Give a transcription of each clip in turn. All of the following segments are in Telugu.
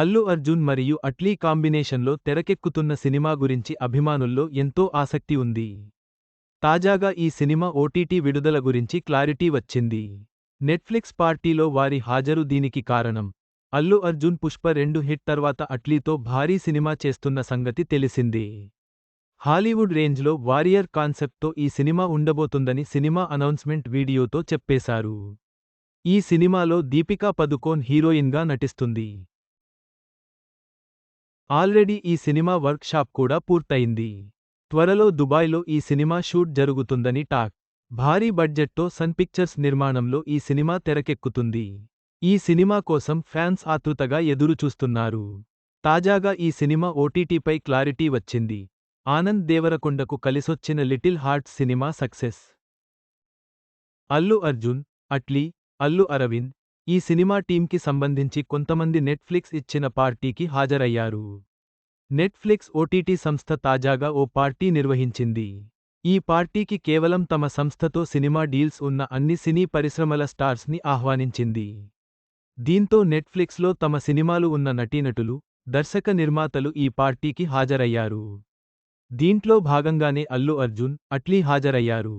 అల్లు అర్జున్ మరియు అట్లీ కాంబినేషన్లో తెరకెక్కుతున్న సినిమా గురించి అభిమానుల్లో ఎంతో ఆసక్తి ఉంది. తాజాగా ఈ సినిమా ఓటీటీ విడుదల గురించి క్లారిటీ వచ్చింది. నెట్ఫ్లిక్స్ పార్టీలో వారి హాజరు దీనికి కారణం. అల్లు అర్జున్ పుష్ప రెండు హిట్ తర్వాత అట్లీతో భారీ సినిమా చేస్తున్న సంగతి తెలిసింది. హాలీవుడ్ రేంజ్లో వారియర్ కాన్సెప్ట్తో ఈ సినిమా ఉండబోతుందని సినిమా అనౌన్స్మెంట్ వీడియోతో చెప్పేశారు. ఈ సినిమాలో దీపికా పదుకోన్ హీరోయిన్గా నటిస్తుంది. ఆల్రెడీ ఈ సినిమా వర్క్ షాప్ కూడా పూర్తయింది. త్వరలో దుబాయ్లో ఈ సినిమా షూట్ జరుగుతుందని టాక్. భారీ బడ్జెట్తో సన్ పిక్చర్స్ నిర్మాణంలో ఈ సినిమా తెరకెక్కుతుంది. ఈ సినిమా కోసం ఫ్యాన్స్ ఆతృతగా ఎదురుచూస్తున్నారు. తాజాగా ఈ సినిమా ఓటీటీపై క్లారిటీ వచ్చింది. ఆనంద్ దేవరకొండకు కలిసొచ్చిన little hearts cinema success. Allu Arjun Atlee Allu Aravind ఈ సినిమా టీంకి సంబంధించి కొంతమంది నెట్ఫ్లిక్స్ ఇచ్చిన పార్టీకి హాజరయ్యారు. నెట్ఫ్లిక్స్ ఓటీటీ సంస్థ తాజాగా ఓ పార్టీ నిర్వహించింది. ఈ పార్టీకి కేవలం తమ సంస్థతో సినిమా డీల్స్ ఉన్న అన్ని సినీ పరిశ్రమల స్టార్స్ని ఆహ్వానించింది. దీంతో నెట్ఫ్లిక్స్లో తమ సినిమాలు ఉన్న నటీనటులు దర్శక నిర్మాతలు ఈ పార్టీకి హాజరయ్యారు. దీంట్లో భాగంగానే అల్లు అర్జున్ అట్లీ హాజరయ్యారు.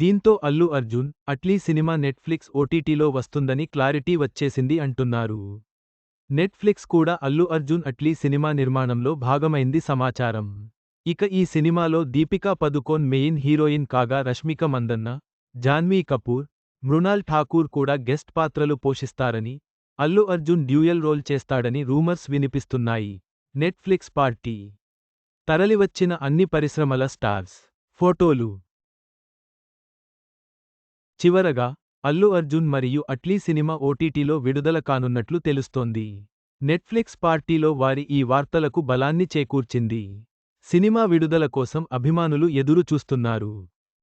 దీంతో అల్లు అర్జున్ అట్లీ సినిమా నెట్ఫ్లిక్స్ ఓటీటీలో వస్తుందని క్లారిటీ వచ్చేసింది అంటున్నారు. నెట్ఫ్లిక్స్ కూడా అల్లు అర్జున్ అట్లీ సినిమా నిర్మాణంలో భాగమైంది సమాచారం. ఇక ఈ సినిమాలో దీపికా పదుకోన్ మెయిన్ హీరోయిన్ కాగా రష్మిక మందన్న జాన్వీ కపూర్ మృణాల్ ఠాకూర్ కూడా గెస్ట్ పాత్రలు పోషిస్తారని అల్లు అర్జున్ డ్యూయల్ రోల్ చేస్తాడని రూమర్స్ వినిపిస్తున్నాయి. నెట్ఫ్లిక్స్ పార్టీ తరలివచ్చిన అన్ని పరిశ్రమల స్టార్స్ ఫోటోలు చివరగా అల్లు అర్జున్ మరియు అట్లీ సినిమా ఓటీటీలో విడుదల కానున్నట్లు తెలుస్తోంది. నెట్ఫ్లిక్స్ పార్టీలో వారి ఈ వార్తలకు బలాన్ని చేకూర్చింది. సినిమా విడుదల కోసం అభిమానులు ఎదురు చూస్తున్నారు